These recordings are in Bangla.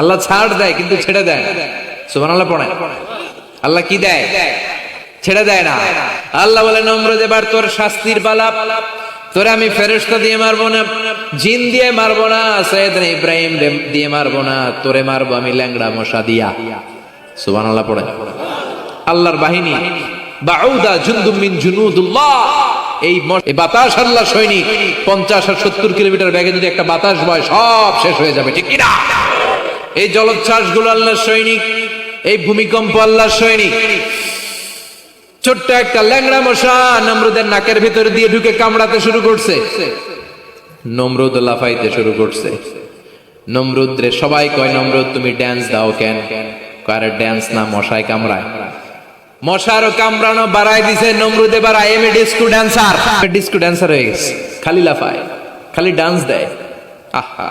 আল্লাহ ছাড় দেয়, কিন্তু ছেড়ে দেয় না। সুবান আল্লাহ পড়ে আল্লাহ কি দেয়? ছেড়ে দেয় না। আল্লাহ বলে নম্রদ এবার তোর শাস্তির পালা। তোরে আমি ফেরেশতা দিয়ে মারবো না, জিন দিয়ে মারবো না সৈয়দ ইব্রাহিম দিয়ে মারবো না, তোরে মারবো আমি ল্যাংড়া মশা দিয়া। সুবান আল্লাহ পড়ে আল্লাহর বাহিনী, বাউদা জুন্দুম মিন জুনুদুল্লাহ। এই বাতাস আল্লাহ সৈনিক, পঞ্চাশ আর সত্তর কিলোমিটার ব্যাগে যদি একটা বাতাস বয়, সব শেষ হয়ে যাবে, ঠিক কিনা এই জলোচ্ছ্বাসগুলো আল্লাহর সৈনিক, এই ভূমিকম্প আল্লাহর সৈনিক। ছোট্ট একটা ল্যাংড়া মশা নমরুদের নাকের ভিতর দিয়ে ঢুকে কামড়াতে শুরু করছে। নমরুদ লাফাইতে শুরু করছে। নমরুদ রে সবাই কয়, নমরুদ, তুমি ড্যান্স দাও কেন? কারে ড্যান্স না মশায় কামড়ায়। মশারও কামড়ানো বাড়াই দিছে, নমরুদ I am a disco dancer disco dancer হয়ে গেছে। খালি লাফায়, খালি ডান্স দেয়। আহা।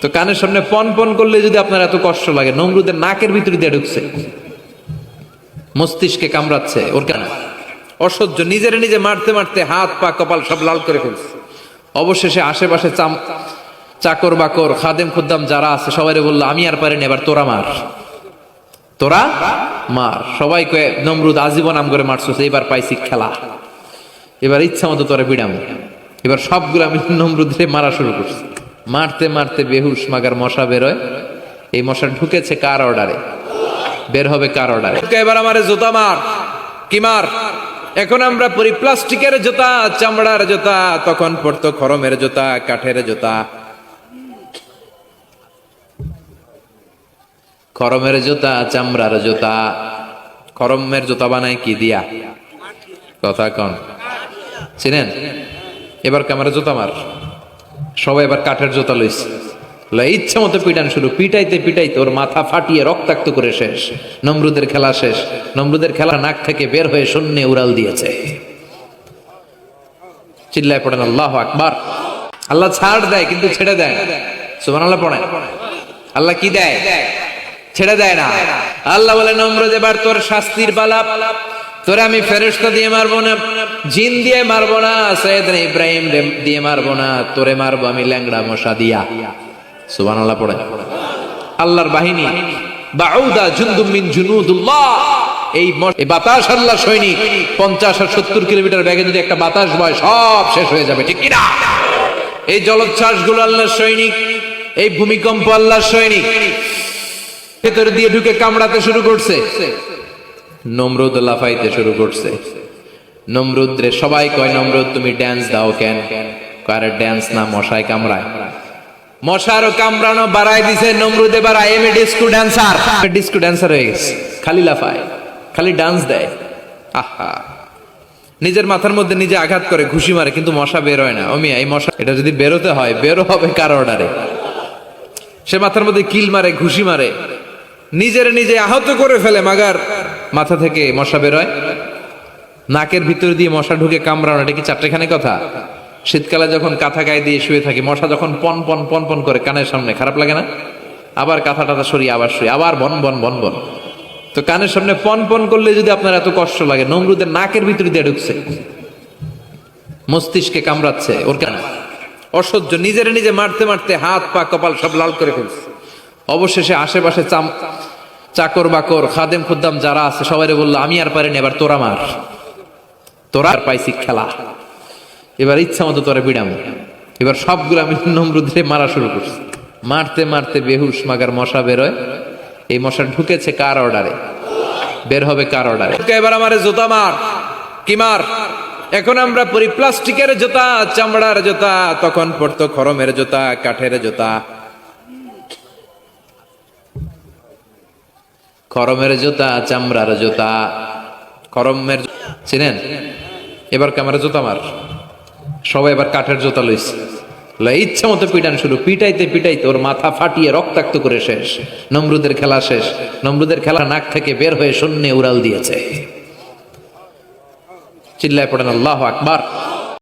তো কানের সামনে পন পন করলে যদি আপনার এত কষ্ট লাগে, নমরুদের নাকের ভিতর দিয়ে ঢুকছে। মস্তিষ্কে কামড়াচ্ছে, ওর কেন? অসহ্য, নিজের নিজে মারতে মারতে হাত, পা, কপাল সব লাল করে ফেলছে। অবশেষে আশেপাশে চাকর বাকর, খাদেম খুদ্দাম যারা আছে সবাই বলল, আমি আর পারিনি, এবার তোরা মার। তোরা মার। সবাই কয়ে, নমরুদ, আজীবন আম করে মারছিস, এইবার পাইছি খেলা। এবার ইচ্ছা মতো তোরা বিড়াম এবার সবগুলো আমি নমরুদরে মারা শুরু করছি। মারতে মারতে বেহুশ মাগার মশা বেরোয়। এই মশা ঢুকেছে কার অর্ডারে? বের হবে কার অর্ডারে? এবার আমারে জুতা মার। কি মার? এখন আমরা পরি প্লাস্টিকের জুতা, চামড়ার জুতা, তখন পড়তো খরমের জুতা, কাঠের জুতা। খরমের জুতা, চামড়ার জুতা। খরমের জুতা বানায় কি দিয়া? কথা কন। চিনেন? এবার ক্যামেরা জুতা মার? সবাই এবার কাঠের জুতা লইছে। ইচ্ছা মতো পিটান শুরু পিটাইতে পিটাইতে ওর মাথা ফাটিয়ে রক্তাক্ত করে শেষ। নমরুদের খেলা শেষ। নমরুদের খেলা নাক থেকে বের হয়ে শূন্যে উড়াল দিয়েছে। চিল্লায় পড়েন, আল্লাহ আকবার। আল্লাহ ছাড় দেয়, কিন্তু ছেড়ে দেয় সুবান আল্লাহ পড়েন। আল্লাহ কি দেয়? ছেড়ে দেয় না। আল্লাহ বলে, নমরুদ, এবার তোর শাস্তির পালা। তোরে আমি ফেরেশতা দিয়ে মারবো না, জিন দিয়ে মারবো না সৈয়দ ইব্রাহিম দিয়ে মারবো না, তোরে মারবো আমি ল্যাংড়া মশা দিয়া। সুবান আল্লাহ পড়ে। আল্লাহর বাহিনী, বাউদা জুন্দুম মিন জুনুদুল্লাহ। এই বাতাস আল্লাহ সৈনিক, পঞ্চাশ আর সত্তর কিলোমিটার ব্যাগে যদি একটা বাতাস বয়, সব শেষ হয়ে যাবে, ঠিক কিনা এই জলোচ্ছ্বাসগুলো আল্লাহর সৈনিক, এই ভূমিকম্প আল্লাহর সৈনিক। ভেতর দিয়ে ঢুকে কামড়াতে শুরু করছে। নমরুদ লাফাইতে শুরু করছে। নমরুদ রে সবাই কয়, নমরুদ, তুমি ড্যান্স দাও কেন? কারে ড্যান্স না মশায় কামড়ায়। মশারও কামড়ানো বাড়াই দিছে, নমরুদ এবার I am a disco dancer disco dancer হয়ে গেছে। খালি লাফায়, খালি ডান্স দেয়। আহা। নিজের মাথার মধ্যে নিজে আঘাত করে, ঘুষি মারে, কিন্তু মশা বের হয় না। অমিয়া এই মশা, এটা যদি বেরোতে হয়, বেরো হবে কার অর্ডারে সে মাথার মধ্যে কিল মারে, ঘুষি মারে। নিজের নিজে আহত করে ফেলে, মাগার মাথা থেকে মশা বেরোয়। নাকের ভিতর দিয়ে মশা ঢুকে কামড়ানো, এটা কি চারটেখানে কথা? শীতকালে যখন কাঁথা গায়ে দিয়ে শুয়ে থাকি, মশা যখন পন পন পন পন করে কানের সামনে, খারাপ লাগে না? আবার কাঁথা টাথা সরিয়ে আবার শুয়ে, আবার বন বন বন বন। তো কানের সামনে পন পন করলে যদি আপনার এত কষ্ট লাগে, নমরুদের নাকের ভিতর দিয়ে ঢুকছে। মস্তিষ্কে কামড়াচ্ছে, ওর কেন? অসহ্য, নিজের নিজে মারতে মারতে হাত, পা, কপাল সব লাল করে ফেলছে। অবশেষে আশেপাশে চাম চাকর বাকর খাদেম খুদ্দাম যারা আছে সবাই বলল, আমি আর পারিনি, এবার তোরা মার তোরা আর পাইছি খেলা। এবার ইচ্ছা মতো তোরা বিড়াম। এবার সবগুলো আমি নমরুদে মারা শুরু করছি। মারতে মারতে বেহুশ মাগার মশা বেরোয়। এই মশা ঢুকেছে কার অর্ডারে? বের হবে কার অর্ডারে? এবার আমার জুতা মার। কি মার? এখন আমরা পরি প্লাস্টিকের জুতা, চামড়ার জুতা, তখন পড়তো খরমের জুতা, কাঠের জুতা। খরমের জুতা, চামড়ার জুতা। খরমের চিনেন? এবার ক্যামেরা জুতা মার। সবাই এবার কাঠের জুতা লইছে। ইচ্ছা মতো পিটান শুরু পিটাইতে পিটাইতে ওর মাথা ফাটিয়ে রক্তাক্ত করে শেষ। নমরুদের খেলা শেষ। নমরুদের খেলা নাক থেকে বের হয়ে শূন্যে উড়াল দিয়েছে। চিল্লায় পড়েন, আল্লাহ আকবার।